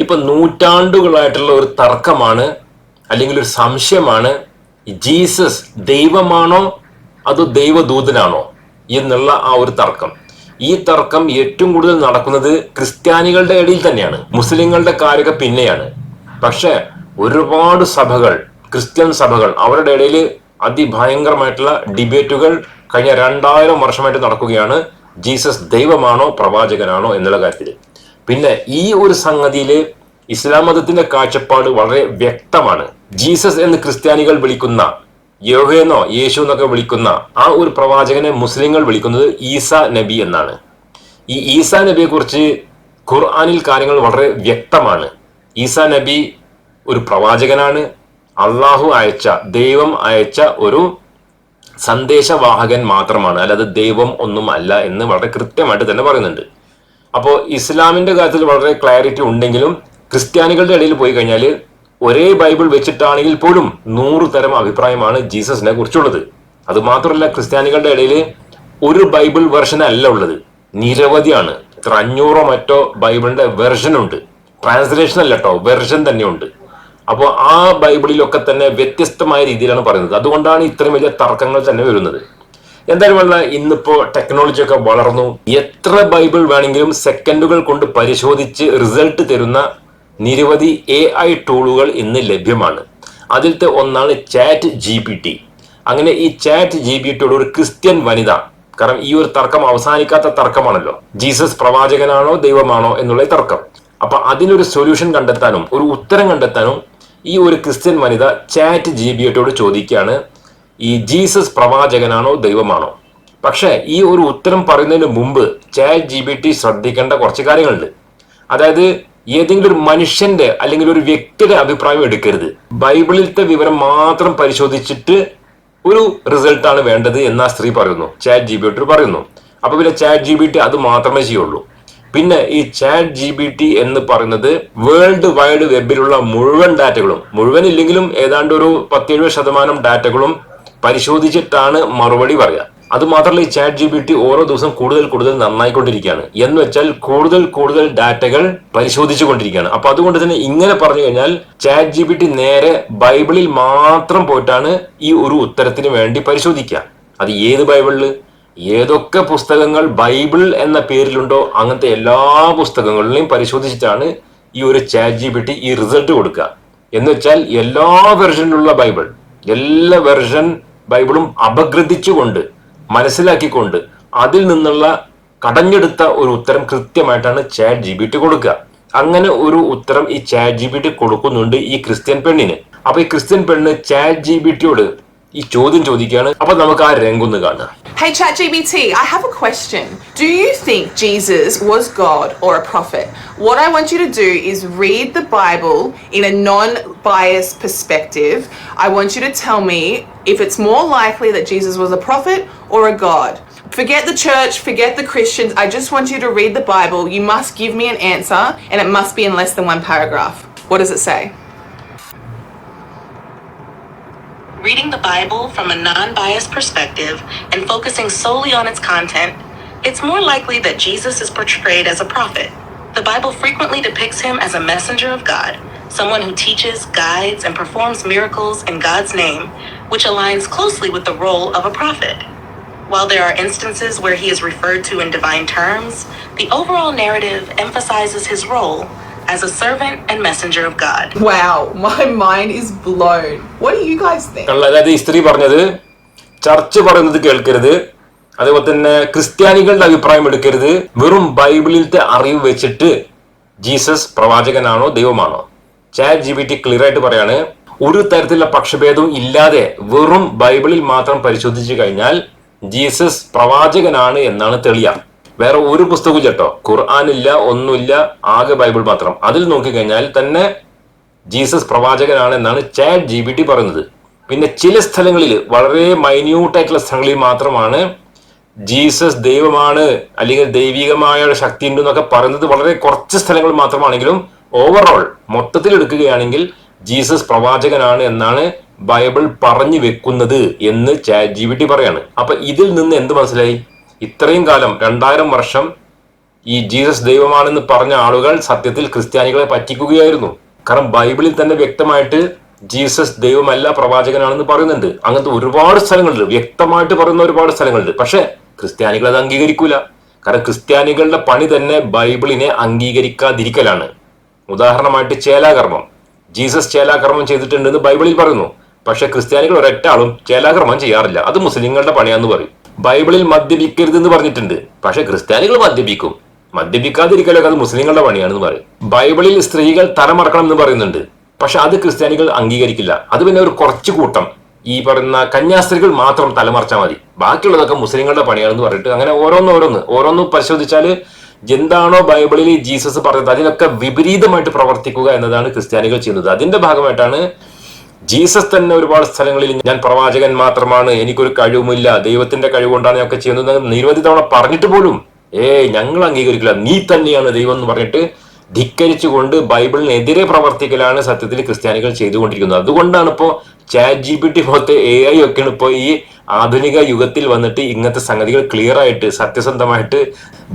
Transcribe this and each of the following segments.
ഇപ്പൊ നൂറ്റാണ്ടുകളായിട്ടുള്ള ഒരു തർക്കമാണ് അല്ലെങ്കിൽ ഒരു സംശയമാണ് ജീസസ് ദൈവമാണോ അതോ ദൈവദൂതനാണോ എന്നുള്ള ആ ഒരു തർക്കം. ഈ തർക്കം ഏറ്റവും കൂടുതൽ നടക്കുന്നത് ക്രിസ്ത്യാനികളുടെ ഇടയിൽ തന്നെയാണ് മുസ്ലിങ്ങളുടെ കാര്യമൊക്കെ പിന്നെയാണ്. പക്ഷെ ഒരുപാട് സഭകൾ ക്രിസ്ത്യൻ സഭകൾ അവരുടെ ഇടയിൽ അതിഭയങ്കരമായിട്ടുള്ള ഡിബേറ്റുകൾ കഴിഞ്ഞ രണ്ടായിരം വർഷമായിട്ട് നടക്കുകയാണ് ജീസസ് ദൈവമാണോ പ്രവാചകനാണോ എന്നുള്ള കാര്യത്തിൽ. പിന്നെ ഈ ഒരു സംഗതിയിൽ ഇസ്ലാം മതത്തിന്റെ കാഴ്ചപ്പാട് വളരെ വ്യക്തമാണ്. ജീസസ് എന്ന് ക്രിസ്ത്യാനികൾ വിളിക്കുന്ന യോഹേനോ യേശു എന്നൊക്കെ വിളിക്കുന്ന ആ ഒരു പ്രവാചകനെ മുസ്ലിങ്ങൾ വിളിക്കുന്നത് ഈസ നബി എന്നാണ്. ഈ ഈസ നബിയെ കുറിച്ച് ഖുർആാനിൽ കാര്യങ്ങൾ വളരെ വ്യക്തമാണ്. ഈസ നബി ഒരു പ്രവാചകനാണ്. അള്ളാഹു അയച്ച ദൈവം അയച്ച ഒരു സന്ദേശവാഹകൻ മാത്രമാണ്. അല്ലാതെ ദൈവം ഒന്നും അല്ല എന്ന് വളരെ കൃത്യമായിട്ട് തന്നെ പറയുന്നുണ്ട്. അപ്പോൾ ഇസ്ലാമിന്റെ കാര്യത്തിൽ വളരെ ക്ലാരിറ്റി ഉണ്ടെങ്കിലും ക്രിസ്ത്യാനികളുടെ ഇടയിൽ പോയി കഴിഞ്ഞാൽ ഒരേ ബൈബിൾ വെച്ചിട്ടാണെങ്കിൽ പോലും നൂറ് തരം അഭിപ്രായമാണ് ജീസസിനെ കുറിച്ചുള്ളത്. അത് മാത്രമല്ല ക്രിസ്ത്യാനികളുടെ ഇടയിൽ ഒരു ബൈബിൾ വെർഷൻ അല്ല ഉള്ളത്. നിരവധിയാണ്. ഇത്ര അഞ്ഞൂറോ മറ്റോ ബൈബിളിന്റെ വെർഷൻ ഉണ്ട്. ട്രാൻസ്ലേഷൻ അല്ല കേട്ടോ വെർഷൻ തന്നെയുണ്ട് അപ്പോൾ ആ ബൈബിളിലൊക്കെ തന്നെ വ്യത്യസ്തമായ രീതിയിലാണ് പറയുന്നത്. അതുകൊണ്ടാണ് ഇത്രയും വലിയ തർക്കങ്ങൾ തന്നെ വരുന്നത്. എന്തായാലും ഇന്നിപ്പോ ടെക്നോളജി ഒക്കെ വളർന്നു. എത്ര ബൈബിൾ വേണമെങ്കിലും സെക്കൻഡുകൾ കൊണ്ട് പരിശോധിച്ച് റിസൾട്ട് തരുന്ന നിരവധി എ ഐ ടൂളുകൾ ഇന്ന് ലഭ്യമാണ്. അതിലത്തെ ഒന്നാണ് ചാറ്റ് ജി പി ടി അങ്ങനെ ഈ ചാറ്റ് ജി പി ടിയോട് ഒരു ക്രിസ്ത്യൻ വനിത കാരണം ഈ ഒരു തർക്കം അവസാനിക്കാത്ത തർക്കമാണല്ലോ. ജീസസ് പ്രവാചകനാണോ ദൈവമാണോ എന്നുള്ള തർക്കം. അപ്പൊ അതിനൊരു സൊല്യൂഷൻ കണ്ടെത്താനും ഒരു ഉത്തരം കണ്ടെത്താനും ഈ ഒരു ക്രിസ്ത്യൻ വനിത ചാറ്റ് ജി ബി ചോദിക്കുകയാണ്. ഈ ജീസസ് പ്രവാചകനാണോ ദൈവമാണോ? പക്ഷേ ഈ ഒരു ഉത്തരം പറയുന്നതിന് മുമ്പ് ചാറ്റ് ജി ബി ടി ശ്രദ്ധിക്കേണ്ട കുറച്ച് കാര്യങ്ങളുണ്ട്. അതായത് ഏതെങ്കിലും ഒരു മനുഷ്യന്റെ അല്ലെങ്കിൽ ഒരു വ്യക്തിയുടെ അഭിപ്രായം എടുക്കരുത്. ബൈബിളിലത്തെ വിവരം മാത്രം പരിശോധിച്ചിട്ട് ഒരു റിസൾട്ടാണ് വേണ്ടത് എന്ന് ആ സ്ത്രീ പറയുന്നു. ചാറ്റ് ജി ബി ടി പറയുന്നു. അപ്പൊ പിന്നെ ചാറ്റ് ജി ബി ടി അത് മാത്രമേ ചെയ്യുള്ളൂ. പിന്നെ ഈ ചാറ്റ് ജി ബി ടി എന്ന് പറയുന്നത് വേൾഡ് വൈഡ് വെബിലുള്ള മുഴുവൻ ഡാറ്റകളും മുഴുവൻ ഇല്ലെങ്കിലും ഏതാണ്ട് ഒരു പത്തേഴ് ശതമാനം ഡാറ്റകളും പരിശോധിച്ചിട്ടാണ് മറുപടി പറയുക. അത് മാത്രമല്ല ഈ ചാറ്റ് ജി ബി ടി ഓരോ ദിവസം കൂടുതൽ കൂടുതൽ നന്നായിക്കൊണ്ടിരിക്കുകയാണ്. എന്ന് വെച്ചാൽ കൂടുതൽ കൂടുതൽ ഡാറ്റകൾ പരിശോധിച്ചു കൊണ്ടിരിക്കുകയാണ് അപ്പൊ അതുകൊണ്ട് തന്നെ ഇങ്ങനെ പറഞ്ഞു കഴിഞ്ഞാൽ ചാറ്റ് ജി ബി ടി നേരെ ബൈബിളിൽ മാത്രം പോയിട്ടാണ് ഈ ഒരു ഉത്തരത്തിന് വേണ്ടി പരിശോധിക്കുക. അത് ഏത് ബൈബിളിൽ? ഏതൊക്കെ പുസ്തകങ്ങൾ ബൈബിൾ എന്ന പേരിലുണ്ടോ? അങ്ങനത്തെ എല്ലാ പുസ്തകങ്ങളിലെയും പരിശോധിച്ചിട്ടാണ് ഈ ഒരു ചാറ്റ് ജി ബി ടി ഈ റിസൾട്ട് കൊടുക്കുക. എന്ന് വെച്ചാൽ എല്ലാ വെർഷനിലുള്ള ബൈബിൾ എല്ലാ വെർഷൻ ബൈബിളും അപഗ്രഥിച്ചുകൊണ്ട് മനസ്സിലാക്കിക്കൊണ്ട് അതിൽ നിന്നുള്ള കടഞ്ഞെടുത്ത ഒരു ഉത്തരം കൃത്യമായിട്ടാണ് ചാറ്റ് ജി ബി ടി കൊടുക്കുക. അങ്ങനെ ഒരു ഉത്തരം ഈ ചാറ്റ് ജി ബി ടി കൊടുക്കുന്നുണ്ട് ഈ ക്രിസ്ത്യൻ പെണ്ണിന്. അപ്പൊ ഈ ക്രിസ്ത്യൻ പെണ്ണ് ചാറ്റ് ജി ബി ടിയോട് ഈ ചോദ്യം ചോദിക്കുകയാണ് അപ്പൊ നമുക്ക് ആ രംഗൊന്ന് കാണാം Hey ChatGPT, I have a question. Do you think Jesus was God or a prophet? What I want you to do is read the Bible in a non-biased perspective. I want you to tell me if it's more likely that Jesus was a prophet or a God. Forget the church, forget the Christians. I just want you to read the Bible. You must give me an answer and it must be in less than one paragraph. What does it say? Reading the Bible from a non biased perspective and focusing solely on its content, it's more likely that Jesus is portrayed as a prophet. The Bible frequently depicts him as a messenger of God, someone who teaches, guides, and performs miracles in God's name, which aligns closely with the role of a prophet. While there are instances where he is referred to in divine terms, the overall narrative emphasizes his role as a servant and messenger of God. Wow, my mind is blown. What do you guys think? അതായത് ഈ സ്ത്രീ പറഞ്ഞത് church പറയുന്നത് കേൾക്കരുത് അതേപോലെ തന്നെ ക്രിസ്ത്യാനികളുടെ അഭിപ്രായം എടുക്കരുത് വെറും ബൈബിളിലത്തെ അറിവ് വെച്ചിട്ട് ജീസസ് പ്രവാചകനാണോ ദൈവമാണോ chat G B T clear ആയിട്ട് പറയാണ് ഒരു തരത്തിലുള്ള പക്ഷഭേദവും ഇല്ലാതെ വെറും ബൈബിളിൽ മാത്രം പരിശോധിച്ചു കഴിഞ്ഞാൽ ജീസസ് പ്രവാചകനാണ് എന്നാണ് തെളിയ വേറെ ഒരു പുസ്തകവും കേട്ടോ ഖുർആാനില്ല ഒന്നുമില്ല ആകെ ബൈബിൾ മാത്രം. അതിൽ നോക്കിക്കഴിഞ്ഞാൽ തന്നെ ജീസസ് പ്രവാചകനാണ് എന്നാണ് ചാറ്റ് ജി ബി ടി പറയുന്നത്. പിന്നെ ചില സ്ഥലങ്ങളിൽ വളരെ മൈന്യൂട്ടായിട്ടുള്ള സ്ഥലങ്ങളിൽ മാത്രമാണ് ജീസസ് ദൈവമാണ് അല്ലെങ്കിൽ ദൈവികമായ ഒരു ശക്തി ഉണ്ട് എന്നൊക്കെ പറയുന്നത് വളരെ കുറച്ച് സ്ഥലങ്ങൾ മാത്രമാണെങ്കിലും ഓവറോൾ മൊത്തത്തിൽ എടുക്കുകയാണെങ്കിൽ ജീസസ് പ്രവാചകനാണ് എന്നാണ് ബൈബിൾ പറഞ്ഞു വെക്കുന്നത് എന്ന് ചാറ്റ് ജി ബി ടി പറയാണ്. അപ്പൊ ഇതിൽ നിന്ന് എന്ത് മനസ്സിലായി? ഇത്രയും കാലം രണ്ടായിരം വർഷം ഈ ജീസസ് ദൈവമാണെന്ന് പറഞ്ഞ ആളുകൾ സത്യത്തിൽ ക്രിസ്ത്യാനികളെ പറ്റിക്കുകയായിരുന്നു. കാരണം ബൈബിളിൽ തന്നെ വ്യക്തമായിട്ട് ജീസസ് ദൈവമല്ല പ്രവാചകനാണെന്ന് പറയുന്നുണ്ട്. അങ്ങനത്തെ ഒരുപാട് സ്ഥലങ്ങളുണ്ട്. വ്യക്തമായിട്ട് പറയുന്ന ഒരുപാട് സ്ഥലങ്ങളുണ്ട്. പക്ഷേ ക്രിസ്ത്യാനികൾ അത് അംഗീകരിക്കൂല. കാരണം ക്രിസ്ത്യാനികളുടെ പണി തന്നെ ബൈബിളിനെ അംഗീകരിക്കാതിരിക്കലാണ്. ഉദാഹരണമായിട്ട് ചേലാകർമ്മം. ജീസസ് ചേലാകർമ്മം ചെയ്തിട്ടുണ്ടെന്ന് ബൈബിളിൽ പറയുന്നു. പക്ഷെ ക്രിസ്ത്യാനികൾ ഒരൊറ്റ ആളും ചേലാകർമ്മം ചെയ്യാറില്ല. അത് മുസ്ലിങ്ങളുടെ പണിയാന്ന് പറയും. ബൈബിളിൽ മദ്യപിക്കരുത് എന്ന് പറഞ്ഞിട്ടുണ്ട്. പക്ഷെ ക്രിസ്ത്യാനികൾ മദ്യപിക്കും. മദ്യപിക്കാതിരിക്കലൊക്കെ അത് മുസ്ലിങ്ങളുടെ പണിയാണെന്ന് പറയും. ബൈബിളിൽ സ്ത്രീകൾ തലമറക്കണം എന്ന് പറയുന്നുണ്ട്. പക്ഷെ അത് ക്രിസ്ത്യാനികൾ അംഗീകരിക്കില്ല. അത് പിന്നെ ഒരു കുറച്ചു കൂട്ടം. ഈ പറയുന്ന കന്യാസ്ത്രീകൾ മാത്രം തലമറച്ചാൽ മതി. ബാക്കിയുള്ളതൊക്കെ മുസ്ലിങ്ങളുടെ പണിയാണെന്ന് പറഞ്ഞിട്ട് അങ്ങനെ ഓരോന്ന് ഓരോന്ന്. ഓരോന്ന് പരിശോധിച്ചാൽ എന്താണോ ബൈബിളിൽ ജീസസ് പറഞ്ഞത്? അതിനൊക്കെ വിപരീതമായിട്ട് പ്രവർത്തിക്കുക എന്നതാണ് ക്രിസ്ത്യാനികൾ ചെയ്യുന്നത്. അതിന്റെ ഭാഗമായിട്ടാണ് ജീസസ് തന്നെ ഒരുപാട് സ്ഥലങ്ങളിൽ ഞാൻ പ്രവാചകൻ മാത്രമാണ് എനിക്കൊരു കഴിവുമില്ല ദൈവത്തിന്റെ കഴിവുകൊണ്ടാണ് ഞാനൊക്കെ ചെയ്യുന്നത് നിരവധി തവണ പറഞ്ഞിട്ട് പോലും ഏ ഞങ്ങൾ അംഗീകരിക്കില്ല. നീ തന്നെയാണ് ദൈവം എന്ന് പറഞ്ഞിട്ട് ധിക്കരിച്ചുകൊണ്ട് ബൈബിളിനെതിരെ പ്രവർത്തിക്കലാണ് സത്യത്തിൽ ക്രിസ്ത്യാനികൾ ചെയ്തുകൊണ്ടിരിക്കുന്നത്. അതുകൊണ്ടാണ് ഇപ്പോ ചാറ്റ് ജി പി ടി പോലത്തെ എ ഐ ഒക്കെയാണ് ഇപ്പോൾ ഈ ആധുനിക യുഗത്തിൽ വന്നിട്ട് ഇങ്ങനത്തെ സംഗതികൾ ക്ലിയർ ആയിട്ട് സത്യസന്ധമായിട്ട്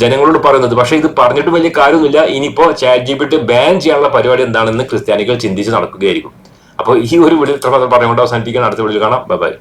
ജനങ്ങളോട് പറയുന്നത്. പക്ഷെ ഇത് പറഞ്ഞിട്ട് വലിയ കാര്യമൊന്നുമില്ല. ഇനിയിപ്പോ chat G P T ban ചെയ്യാനുള്ള പരിപാടി എന്താണെന്ന് ക്രിസ്ത്യാനികൾ ചിന്തിച്ച് നടക്കുകയായിരിക്കും. അപ്പോൾ ഈ ഒരു വീഡിയോ ഇത്രമാത്രം പറഞ്ഞുകൊണ്ട് അവസാനിപ്പിക്കാൻ അടുത്ത വിളിയിൽ കാണാം. Bye bye